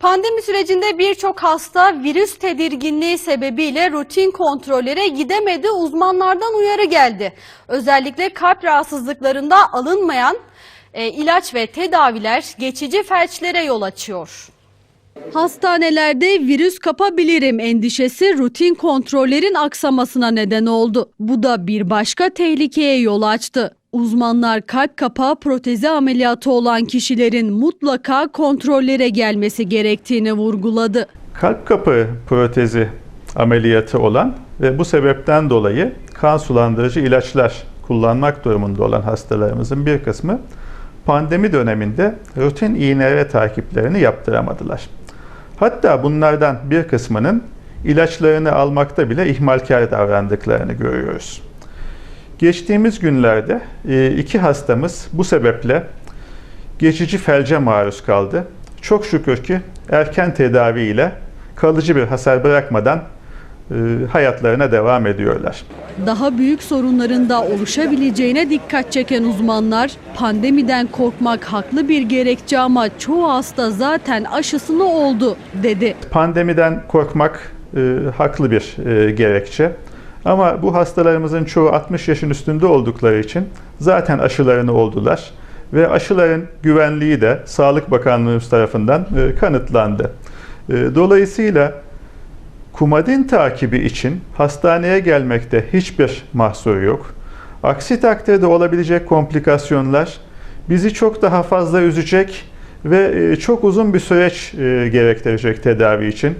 Pandemi sürecinde birçok hasta virüs tedirginliği sebebiyle rutin kontrollere gidemedi. Uzmanlardan uyarı geldi. Özellikle kalp rahatsızlıklarında alınmayan e, ilaç ve tedaviler geçici felçlere yol açıyor. Hastanelerde virüs kapabilirim endişesi rutin kontrollerin aksamasına neden oldu. Bu da bir başka tehlikeye yol açtı. Uzmanlar kalp kapağı protezi ameliyatı olan kişilerin mutlaka kontrollere gelmesi gerektiğini vurguladı. kalp kapağı protezi ameliyatı olan ve bu sebepten dolayı kan sulandırıcı ilaçlar kullanmak durumunda olan hastalarımızın bir kısmı pandemi döneminde rutin iğne takiplerini yaptıramadılar. Hatta bunlardan bir kısmının ilaçlarını almakta bile ihmalkar davrandıklarını görüyoruz. Geçtiğimiz günlerde e, iki hastamız bu sebeple geçici felce maruz kaldı. Çok şükür ki erken tedavi ile kalıcı bir hasar bırakmadan e, hayatlarına devam ediyorlar. Daha büyük sorunların da oluşabileceğine dikkat çeken uzmanlar, pandemiden korkmak haklı bir gerekçe ama çoğu hasta zaten aşısını oldu dedi. Pandemiden korkmak e, haklı bir e, gerekçe. Ama bu hastalarımızın çoğu 60 yaşın üstünde oldukları için zaten aşılarını oldular ve aşıların güvenliği de Sağlık Bakanlığımız tarafından e, kanıtlandı. E, Dolayısıyla kumadin takibi için hastaneye gelmekte hiçbir mahsur yok. Aksi takdirde olabilecek komplikasyonlar bizi çok daha fazla üzecek ve e, çok uzun bir süreç gerektirecek tedavi için.